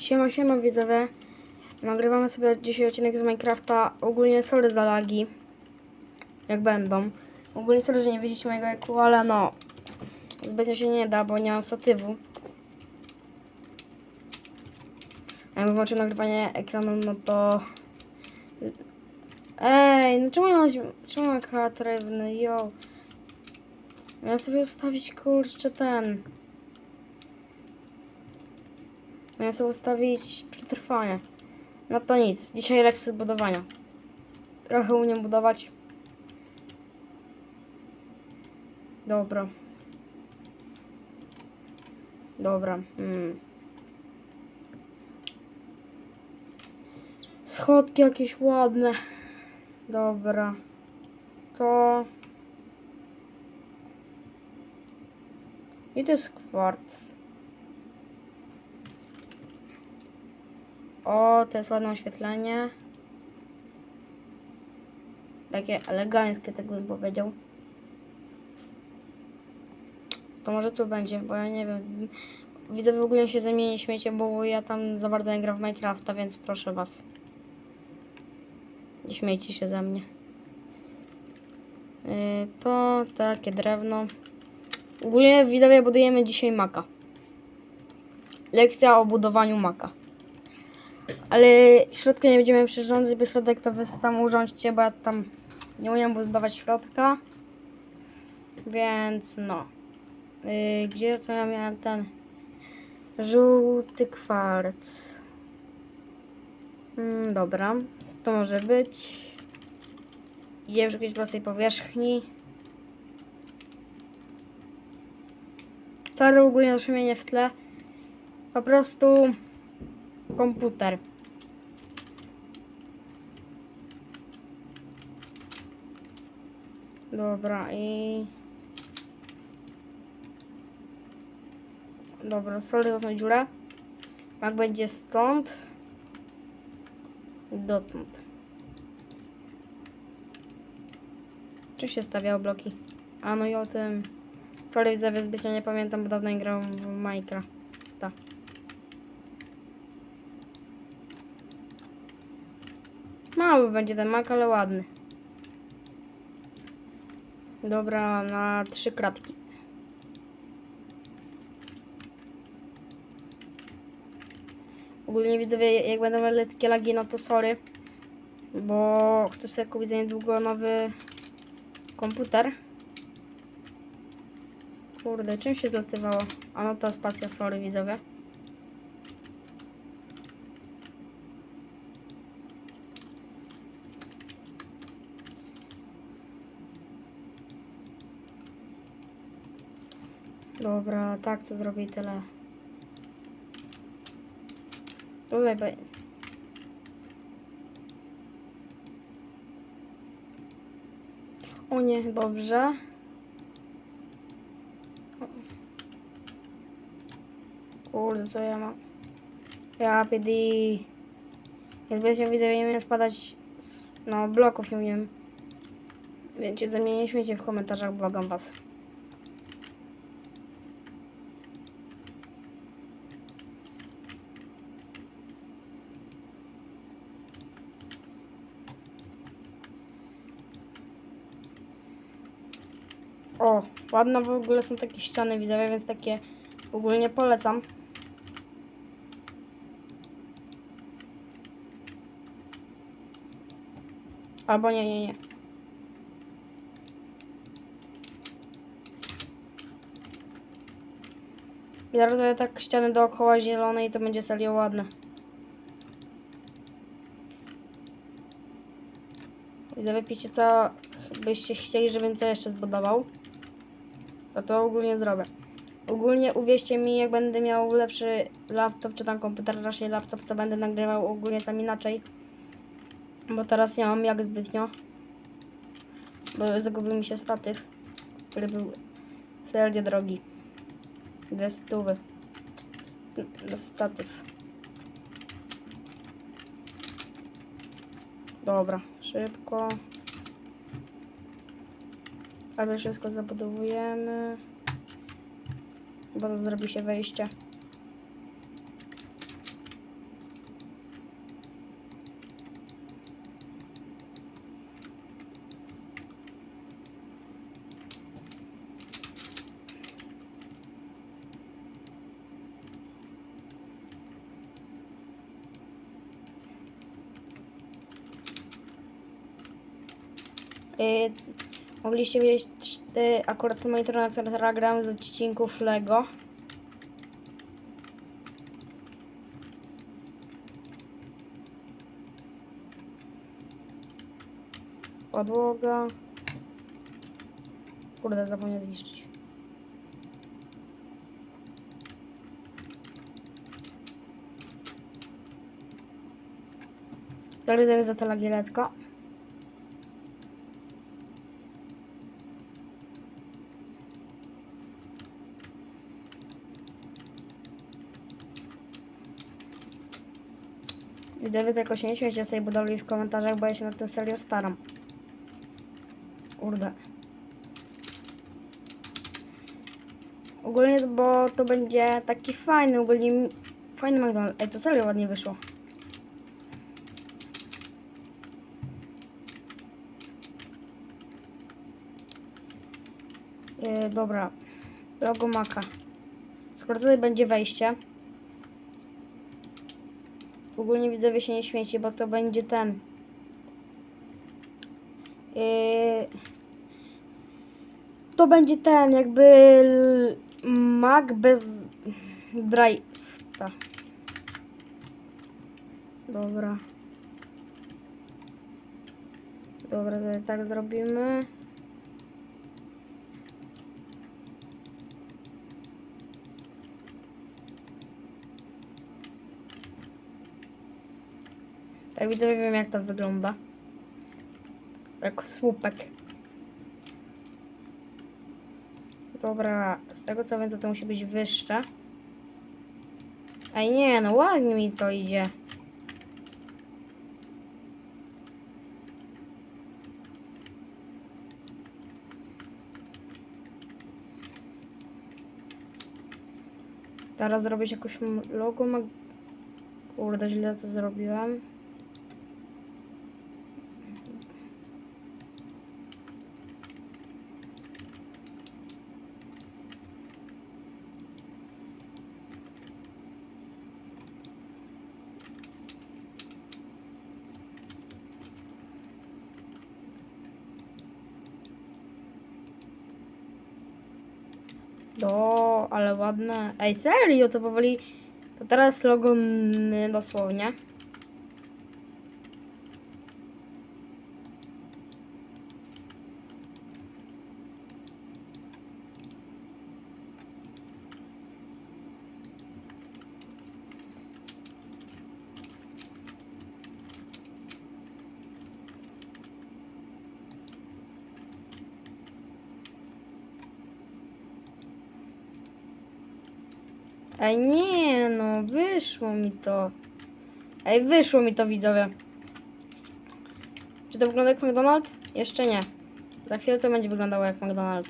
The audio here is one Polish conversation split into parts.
Siema, siema widzowie. Nagrywamy sobie dzisiaj odcinek z Minecrafta. Ogólnie sorry za lagi. Jak będą. Ogólnie sorry, że nie widzicie mojego eku, ale no. Zbytnio się nie da, bo nie mam statywu. Jakbym włączył nagrywanie ekranu, no to... Ej, no czemu ja mam, czemu ja mam kreatywny, yo. Miałem sobie ustawić, kurczę, ten... Miałem sobie ustawić przetrwanie. No to nic. Dzisiaj lekcje budowania. Trochę umiem budować. Dobra. Dobra. Hmm. Schodki jakieś ładne. Dobra. To... I to jest kwarc. O, to jest ładne oświetlenie. Takie eleganckie, tak bym powiedział. To może tu będzie, bo ja nie wiem. Widzę w ogóle się ze mnie nie śmiecie, bo ja tam za bardzo nie gram w Minecrafta, więc proszę was. Nie śmiejcie się ze mnie. Yy, to takie drewno. Ogólnie widzowie budujemy dzisiaj maka. Lekcja o budowaniu maka. Ale środka nie będziemy przyrządzać, bo środek to wy tam urządźcie, bo ja tam nie umiem budować środka. Więc no. Yy, gdzie co ja miałem ten żółty kwarc. Mm, dobra, to może być. Idziemy w jakiejś prostej powierzchni. Sorry ogólnie zaszumienie w tle. Po prostu komputer. Dobra i... Dobra, solę tą dziurę. Jak będzie stąd dotąd. Czy się stawiało bloki? A no i o tym... Sorry, widzowie, zbytnio nie pamiętam, bo dawno nie grałem w Minecrafta. Mały będzie ten mak, ale ładny. Dobra, na trzy kratki. Ogólnie widzowie, jak będą lekkie lagi, no to sorry. Bo chcę sobie kupić niedługo nowy komputer. Kurde, czym się dotywało? A no to spacja, sorry widzowie. Dobra, tak, co zrobię tyle. Tutaj be... O nie, dobrze. Kurde, co ja mam? Ja PD. Jak będziecie widzę, nie umiem spadać z, no, bloków, nie ze mnie nie śmiecie w komentarzach, błagam was. O, ładne w ogóle są takie ściany widzowie, więc takie ogólnie polecam. Albo nie, nie, nie. I robię tak ściany dookoła zielone i to będzie serio ładne. I wypiszcie co byście chcieli, żebym to jeszcze zbudował. To to ogólnie zrobię. Ogólnie uwierzcie mi, jak będę miał lepszy laptop, czy tam komputer, raczej laptop, to będę nagrywał ogólnie tam inaczej. Bo teraz nie mam jak zbytnio. Bo zagubił mi się statyw, który był serio drogi. Dwie stówy. St- Statyw. Dobra, szybko. Prawie wszystko zabudowujemy. Bo zrobi się wejście. It mogliście wiedzieć y, akurat monitor, na teraz gram z odcinków Lego. Podłoga. Kurde, zapomniałem zniszczyć. Zaryzuję za to lagielecko. Widzowie tylko się nie śmiejcie z tej budowli w komentarzach, bo ja się nad tym serio staram. Kurde. Ogólnie, bo to będzie taki fajny, ogólnie fajny McDonald's. Ej, to serio ładnie wyszło. Yy, dobra. Logo Maka. Skoro tutaj będzie wejście. Ogólnie widzowie się nie śmieci, bo to będzie ten. Yy, to będzie ten, jakby Mac bez drive'a. Dobra. Dobra, to tak zrobimy. Tak widzę, wiem jak to wygląda. Jako słupek. Dobra, z tego co wiem, to to musi być wyższe. Ej nie, no ładnie mi to idzie. Teraz zrobić jakąś logo. Kurde, źle to zrobiłem. Do, ale ładne. Ej, serio, to powoli. To teraz logo n- dosłownie. Ej, nie, no, wyszło mi to. Ej, wyszło mi to, widzowie. Czy to wygląda jak McDonald's? Jeszcze nie. Za chwilę to będzie wyglądało jak McDonald's.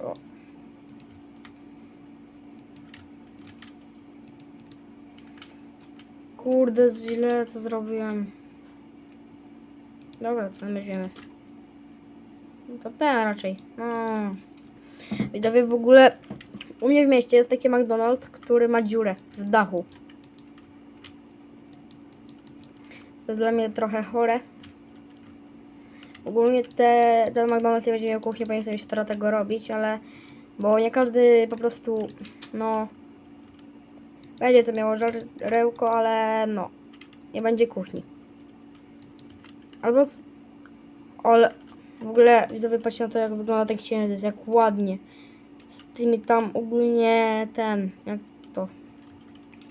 O. Kurde, źle to zrobiłem. Dobra, to weźmiemy. No To ten raczej. No. Widzowie, w ogóle u mnie w mieście jest taki McDonald's, który ma dziurę w dachu. To jest dla mnie trochę chore. Ogólnie te, ten McDonald's nie będzie miał kuchni, bo nie się teraz tego robić, ale... Bo nie każdy po prostu, no... Będzie to miało żarełko, ale no... Nie będzie kuchni. Albo... Ale... W ogóle widzowie patrzcie na to, jak wygląda ten księżyc, jak ładnie. Z tymi tam ogólnie ten, jak to,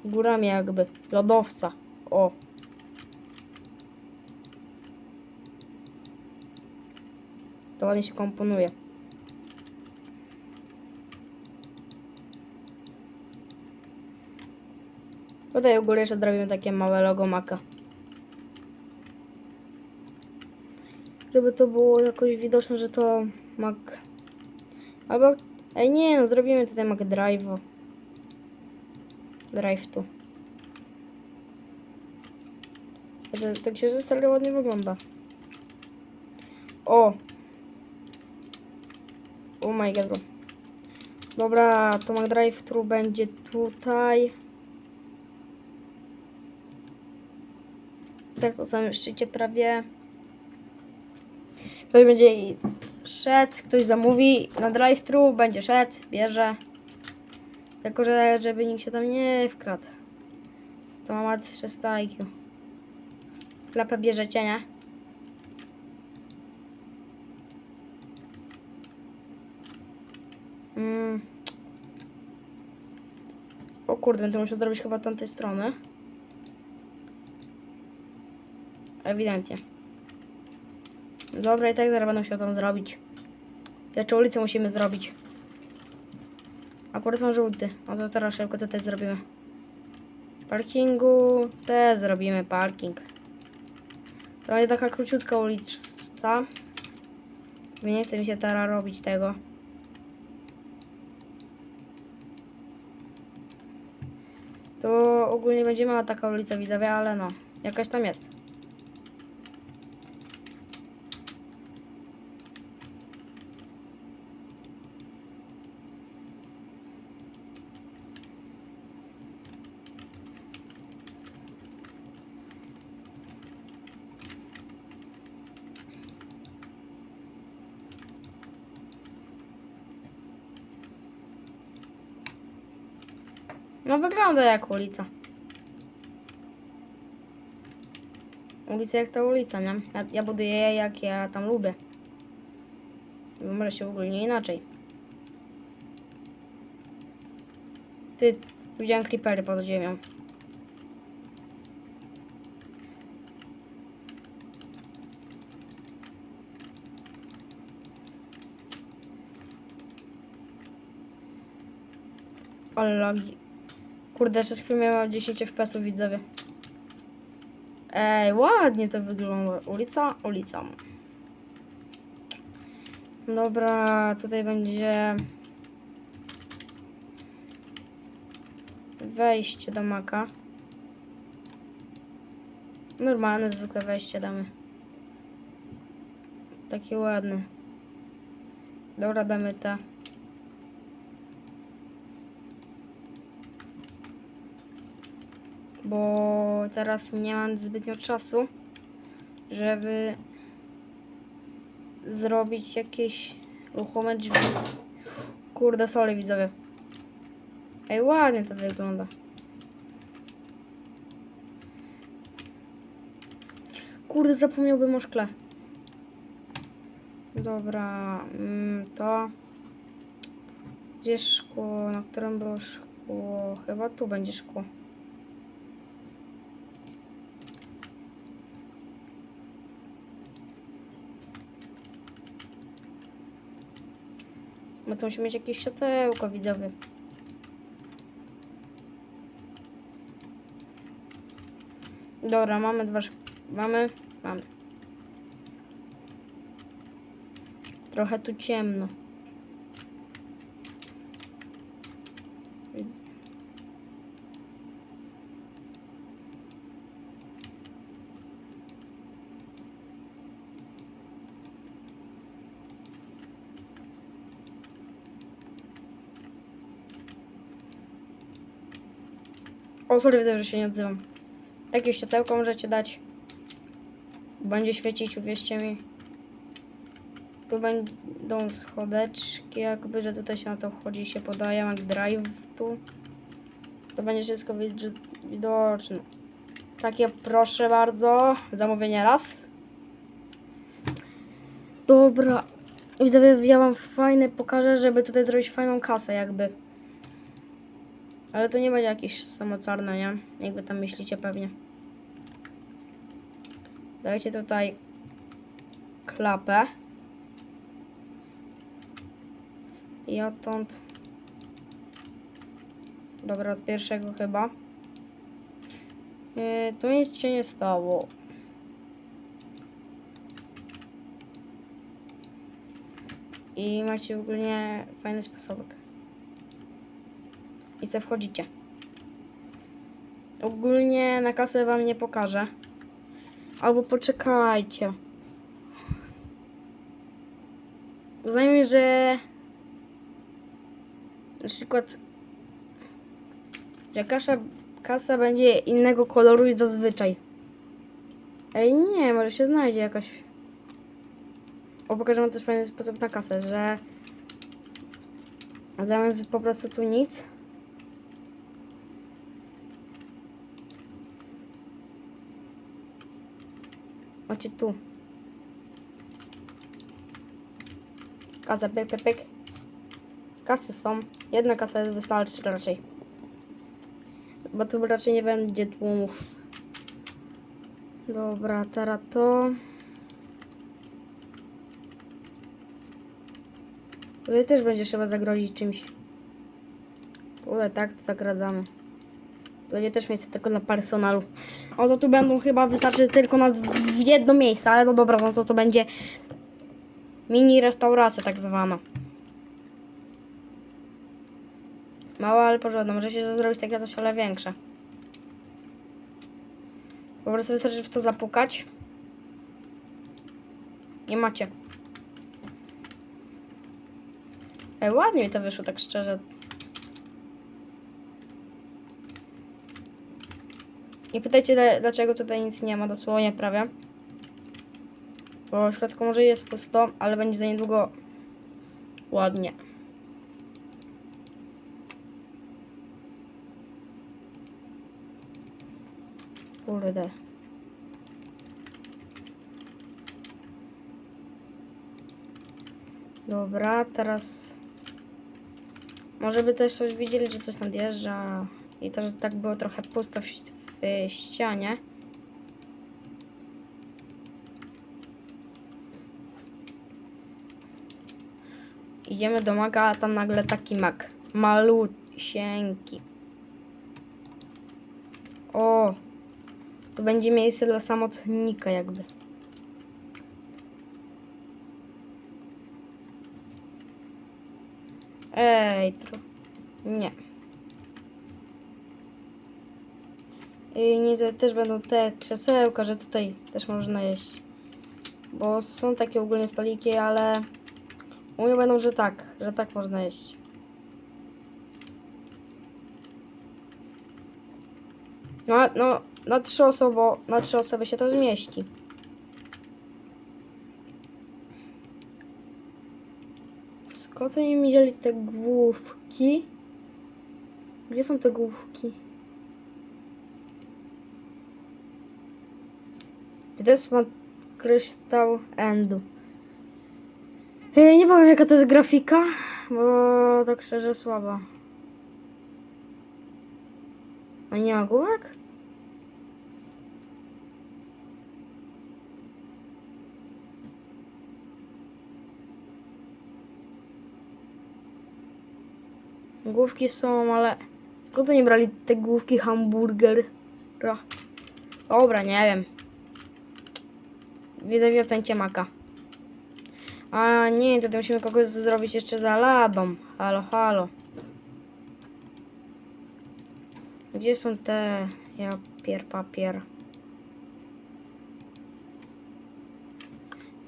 górami jakby, lodowca. O. To ładnie się komponuje. Tutaj u góry jeszcze zrobimy takie małe logo maka. Żeby to było jakoś widoczne, że to Mac. Albo. Ej nie, no zrobimy tutaj Mac Drive. Drive tu. Tak się serio ładnie wygląda. O! Oh my god. Dobra, to Mac Drive True będzie tutaj. Tak, to samym szczycie prawie. Ktoś będzie szedł, ktoś zamówi na drive-thru, będzie szedł, bierze. Tylko, że żeby nikt się tam nie wkradł. To ma 300 IQ. Klapę bierzecie, nie? Mm. O kurde, będę musiał zrobić chyba tamtej strony. Ewidentnie. Dobra, i tak zaraz będę musiał tam zrobić. Jeszcze ulicę musimy zrobić. Akurat mam żółty. No to teraz szybko tutaj zrobimy. Parkingu też zrobimy parking. To będzie taka króciutka uliczka. Nie chce mi się teraz robić tego. To ogólnie będzie mała taka ulica widzowie, ale no, jakaś tam jest. No wygląda jak ulica. Ulica jak ta ulica, nie? Ja, ja buduję jak ja tam lubię. Bo może się w ogóle nie inaczej. Ty, widziałem creepery pod ziemią. Ale. Kurde, jeszcze z chwilą miałam 10 FPS widzowie. Ej, ładnie to wygląda. Ulica, ulica. Dobra, tutaj będzie wejście do maka. Normalne, zwykłe wejście damy. Takie ładne. Dobra, damy te. Bo teraz nie mam zbytnio czasu, żeby zrobić jakieś ruchome drzwi. Kurde, sorry widzowie. Ej, ładnie to wygląda. Kurde, zapomniałbym o szkle. Dobra, mm, to... Gdzie szkło? Na którym było szkło? Chyba tu będzie szkło. Bo to musi mieć jakieś światełko widzowie. Dobra, mamy dwa Mamy? Mamy. Trochę tu ciemno. O, sorry, widzę, że się nie odzywam. Jakieś światełko możecie dać. Będzie świecić, uwierzcie mi. Tu będą schodeczki, jakby, że tutaj się na to wchodzi się podaje, jak drive tu. To będzie wszystko widoczne. Takie proszę bardzo. Zamówienie raz. Dobra. Widzowie, ja wam fajne pokażę, żeby tutaj zrobić fajną kasę jakby. Ale to nie będzie jakieś samocarne, nie? Jakby tam myślicie pewnie. Dajcie tutaj klapę. I odtąd. Dobra, od pierwszego chyba. Yy, tu nic się nie stało. I macie ogólnie fajny sposobek. I se wchodzicie. Ogólnie na kasę wam nie pokażę. Albo poczekajcie. Uznajmy, że Na przykład, że kasza, kasa będzie innego koloru niż zazwyczaj. Ej, nie, może się znajdzie jakaś. O, pokażę wam też fajny sposób na kasę, że zamiast po prostu tu nic. Macie tu. Kasa, pyk, pyk, pyk. Kasy są. Jedna kasa wystarczy raczej. Bo tu raczej nie będzie tłumów. Dobra, teraz to. Wy też będzie trzeba zagrozić czymś. Kurde, tak, to zagradzamy. Będzie też miejsce tylko dla personalu. O, to tu będą chyba wystarczy tylko na jedno miejsce, ale no dobra, no to to będzie mini restauracja tak zwana. Mała, ale porządna. Może się zrobić takie coś, ale większe. Po prostu wystarczy w to zapukać. Nie macie. Ej, ładnie mi to wyszło, tak szczerze. Nie pytajcie, dla- dlaczego tutaj nic nie ma, dosłownie prawie. Bo w środku może jest pusto, ale będzie za niedługo ładnie. Kurde. Dobra, teraz... Może by też coś widzieli, że coś nadjeżdża. I to, że tak było trochę pusto w, w ścianie. Idziemy do maga, a tam nagle taki mag. Malusieńki. O! To będzie miejsce dla samotnika jakby. Ej, tro... Nie. I to też będą te krzesełka, że tutaj też można jeść. Bo są takie ogólnie stoliki, ale u mnie będą, że tak, że tak można jeść. No, no, na trzy osoby, na trzy osoby się to zmieści. Skąd oni mi wzięli te główki? Gdzie są te główki? To jest ma kryształ endu. Ej, nie powiem jaka to jest grafika, bo tak szczerze słaba. A nie ma główek? Główki są, ale skąd oni brali te główki hamburgera? Dobra, nie wiem. Widzę ocencie maka. A nie, to musimy kogoś zrobić jeszcze za ladą. Halo, halo. Gdzie są te... Ja pier papier.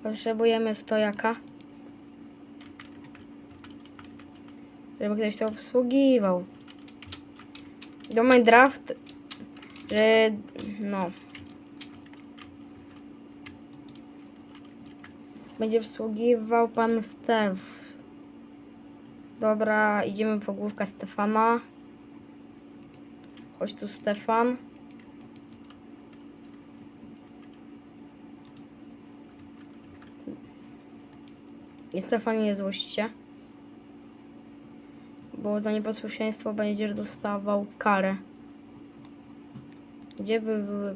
Potrzebujemy stojaka. Żeby ktoś to obsługiwał. Do Minecraft, że no. Będzie obsługiwał pan Stef. Dobra, idziemy po główkę Stefana. Chodź tu Stefan. I Stefan nie złość. Bo za nieposłuszeństwo będziesz dostawał karę. Gdzie by były...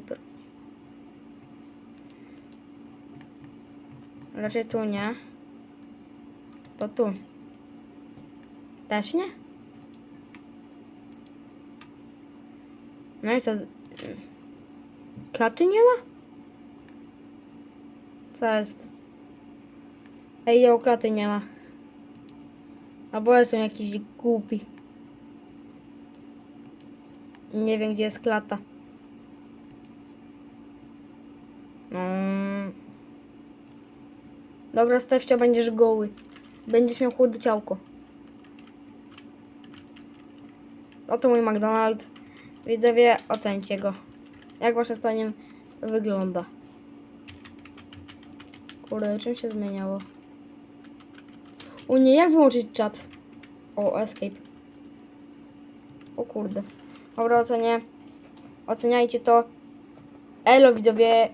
Raczej tu nie. To tu. Też nie? No i co? Klaty nie ma? Co jest? Ej, jo, klaty nie ma. Albo są jakiś głupi. Nie wiem, gdzie jest klata. Mm. Dobra, Stefcio, będziesz goły. Będziesz miał chłode ciałko. Oto mój McDonald's. Widzowie, ocencie go. Jak waszym zdaniem wygląda? Kurde, czym się zmieniało? O nie, jak wyłączyć czat? O, escape. O kurde. Dobra, ocenię. Oceniajcie to. Elo widzowie,